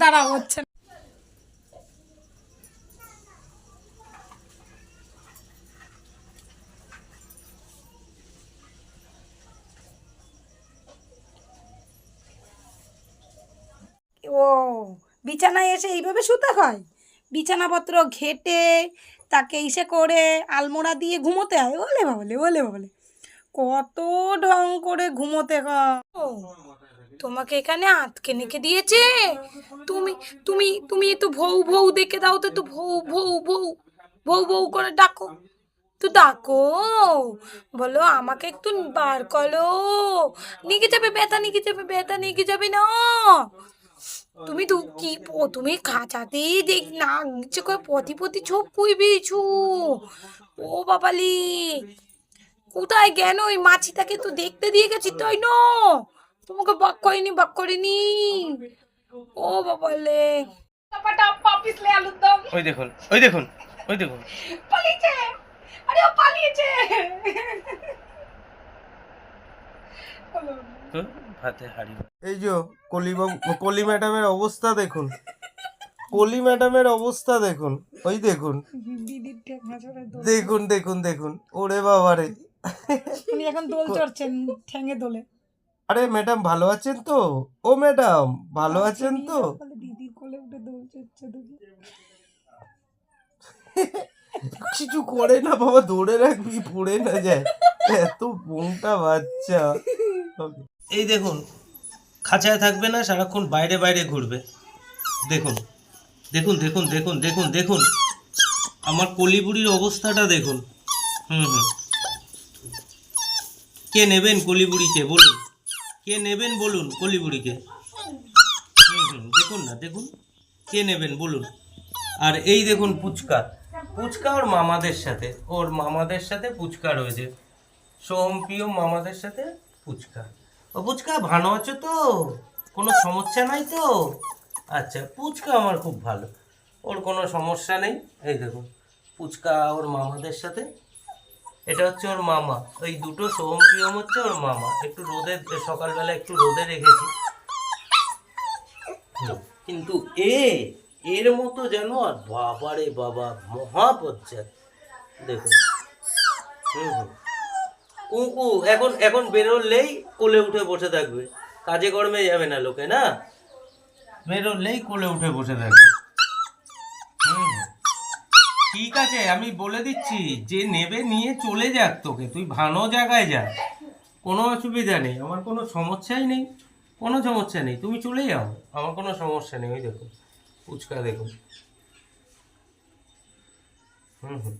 দাঁড়াও হচ্ছে বিছানায় এসে এইভাবে শুতে হয়। বিছানাপত্র ঘেটে, তাকে ইসে করে আলমোড়া দিয়ে ঘুমোতে হয়। ওলে বাবলে ওলে বাবলে। কত ঢং করে ঘুমোতে তোমাকে এখানে আটকে নেকে দিয়েছে। তুমি তুমি তুমি একটু ভৌ ভৌ দেখে দাও তো, একটু ভৌ ভৌ ভৌ ভৌ ভৌ করে ডাকো। তো ডাকো, বলো আমাকে একটু বার করো। নিকে যাবে ব্যথা, নিকে যাবে ব্যথা, নিকে যাবে না। তুমি তো কি তুমি খাঁচাতেই দেখ না নিচে করে পতি পতি ছোপ কুইবেছু ও বাবালি কোথায় গেল ওই মাছিটাকে তো দেখতে দিয়ে গেছি তাই না? তোমাকে বাক করিনি বাক করিনি। ও বাবালে। টাপাটা পাপিস লে আলুর দম। ওই দেখুন ওই দেখুন ওই দেখুন। পালিয়েছে। আরে ও পালিয়েছে। ভাতে হাড়ি এই যে কলি কলি ম্যাডামের অবস্থা দেখুন। কলি ম্যাডামের অবস্থা দেখুন। ওই দেখুন। দেখুন দেখুন দেখুন। ওরে বাবারে। উনি এখন দোল চড়ছেন ঠ্যাঙে দোলে। আরে ম্যাডাম ভালো আছেন তো? ও ম্যাডাম ভালো আছেন তো? বলে দিদির কোলে উঠে দোল চড়ছে দেখি। কিছু করে না বাবা ধরে রাখবি পড়ে না যায়। এত বোনটা বাচ্চা। এই দেখুন, খাঁচায় থাকবে না, সারাক্ষণ বাইরে বাইরে ঘুরবে। দেখুন দেখুন দেখুন দেখুন দেখুন দেখুন। আমার কলিবুড়ির অবস্থাটা দেখুন। হুম হুম। কে নেবেন কলিবুড়িকে, বলুন। কে নেবেন, বলুন কলিবুড়িকে। হুম হুম, দেখুন না, দেখুন। কে নেবেন, বলুন। আর এই দেখুন পুচকা। পুচকা ওর মামাদের সাথে, ওর মামাদের সাথে পুচকা রয়েছে। সোমপ্রিয় মামাদের সাথে পুচকা ও পুচকা ভালো আছো তো? কোনো সমস্যা নাই তো? আচ্ছা পুচকা আমার খুব ভালো। ওর কোনো সমস্যা নেই। এই দেখুন পুচকা ওর মামাদের সাথে। এটা হচ্ছে ওর মামা। ওই দুটো সোমপ্রিয়ম হচ্ছে ওর মামা। একটু রোদে সকালবেলা একটু রোদে রেখেছি। কিন্তু এ, এর মতো যেন আর বাবারে বাবা, মহাপজ্জাত। দেখুন, হুম হুম। কুকু এখন এখন বেরোলেই কোলে উঠে বসে থাকবে। কাজে কর্মে যাবে না লোকে, না? বেরোলেই কোলে উঠে বসে থাকবে। হুম ঠিক আছে, আমি বলে দিচ্ছি, যে নেবে নিয়ে চলে যাক তোকে, তুই ভালো জায়গায় যা। কোনো অসুবিধা নেই, আমার কোনো সমস্যাই নেই। কোনো সমস্যা নেই, তুমি চলে যাও, আমার কোনো সমস্যা নেই, ওই দেখো, ফুচকা দেখুন হুম হুম।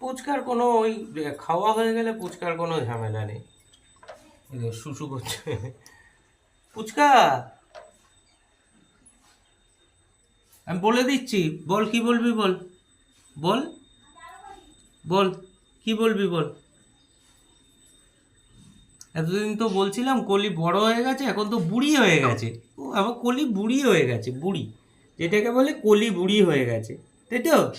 পুচকার কোনো ওই খাওয়া হয়ে গেলে পুচকার কোনো ঝামেলা নেই। শুশু করছে। পুচকা! আমি বলে দিচ্ছি, বল কি বলবি বল? বল? বল, কি বলবি বল? এতদিন তো বলছিলাম, কলি বড় হয়ে গেছে, এখন তো বুড়ি হয়ে গেছে। ও, আমার কলি বুড়ি হয়ে গেছে, বুড়ি। যেটাকে বলে কলি বুড়ি হয়ে গেছে। তাই তো?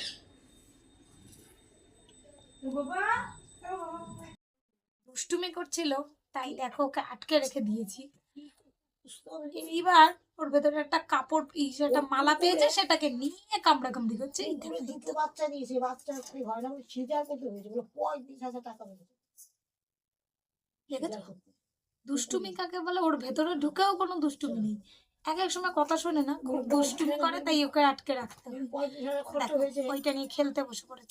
দুষ্টুমি করছিল তাই দেখো ওকে আটকে রেখে দিয়েছি। এইবার ওর ভেতরে একটা কাপড় একটা মালা পেয়েছে সেটাকে নিয়ে কামড়া কামড়ি করছে বাচ্চা দিয়েছে বাচ্চা হয় না সিজার করতে হয়েছে পঁয়ত্রিশ হাজার টাকা দেখেছ? দুষ্টুমি কাকে বলে? ওর ভেতরে ঢুকেও কোনো দুষ্টুমি নেই। এক এক সময় কথা শোনে না খুব দুষ্টুমি করে তাই ওকে আটকে রাখতে ওইটা নিয়ে খেলতে বসে পড়েছে।